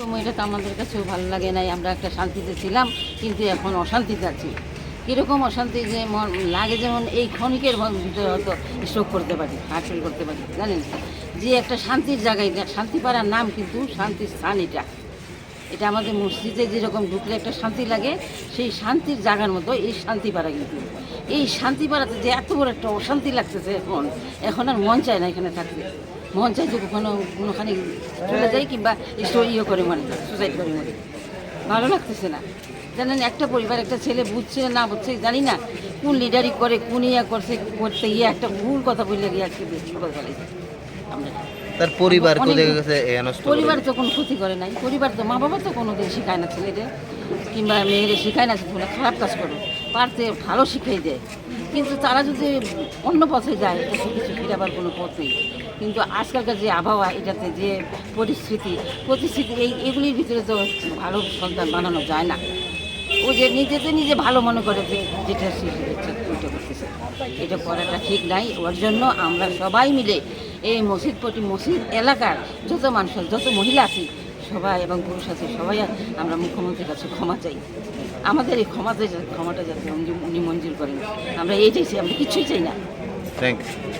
তো আমাদের কাছেও ভালো লাগে নাই, আমরা একটা শান্তিতে ছিলাম, কিন্তু এখন অশান্তিতে আছি। কীরকম অশান্তি যে মন লাগে যেমন এই ক্ষণিকের ভিতরে হয়তো স্ট্রোক করতে পারি হাসিল করতে পারি, জানেন? যে একটা শান্তির জায়গায় শান্তি পাড়ার নাম কিন্তু শান্তির স্থান এটা। এটা আমাদের মসজিদে যেরকম ঢুকলে একটা শান্তি লাগে, সেই শান্তির জায়গার মতো এই শান্তিপাড়া কিন্তু। এই শান্তিপাড়াতে যে এত বড় একটা অশান্তি লাগতেছে এখন এখন আর মন চায় না এখানে থাকতে। মন চায় যে কখনো কোনোখানে চলে যায় কিংবা ইয়ে করে মনে সুসাইড করে মনে ভালো লাগতেছে না। জানেন, একটা পরিবার, একটা ছেলে বুঝছে না বুঝছে, জানি না কোন লিডারি করে, কোন ইয়া করছে, করতে গিয়ে একটা ভুল কথা বললে গিয়ে আজকে বেশি কথা আমরা তার পরিবার কোথায় গেছে। পরিবার তো কোনো ক্ষতি করে নাই। পরিবার তো মা বাবা তো কোনো দিন শেখায় না ছেলেদের। কিংবা মেয়েদের শেখায় না তোমরা খারাপ কাজ করো। পারতে ভালো শিখিয়ে দেয়। কিন্তু তারা যদি অন্য পথে যায় এতে কিছু ফিরাবার কোনো পথ নেই। কিন্তু আজকালকার যে আবহাওয়া এটাতে যে পরিস্থিতি পরিস্থিতি এই এগুলির ভিতরে তো ভালো সন্তান বানানো যায় না। ও যে নিজেতে নিজে ভালো মনে করে যে যেটা সে শিখেছে ওইটা করতেছে এটা করাটা ঠিক নাই। ওর জন্য আমরা সবাই মিলে এই মসজিদ প্রতি মসজিদ এলাকার যত মানুষ যত মহিলা আছে, সবাই এবং পুরুষ আছে, সবাই আমরা মুখ্যমন্ত্রীর কাছে ক্ষমা চাই। আমাদের এই ক্ষমাতে ক্ষমাটা যাতে উনি- মঞ্জুর করেন। আমরা এইটাই চাইছি আমরা কিছুই চাই না। Thank you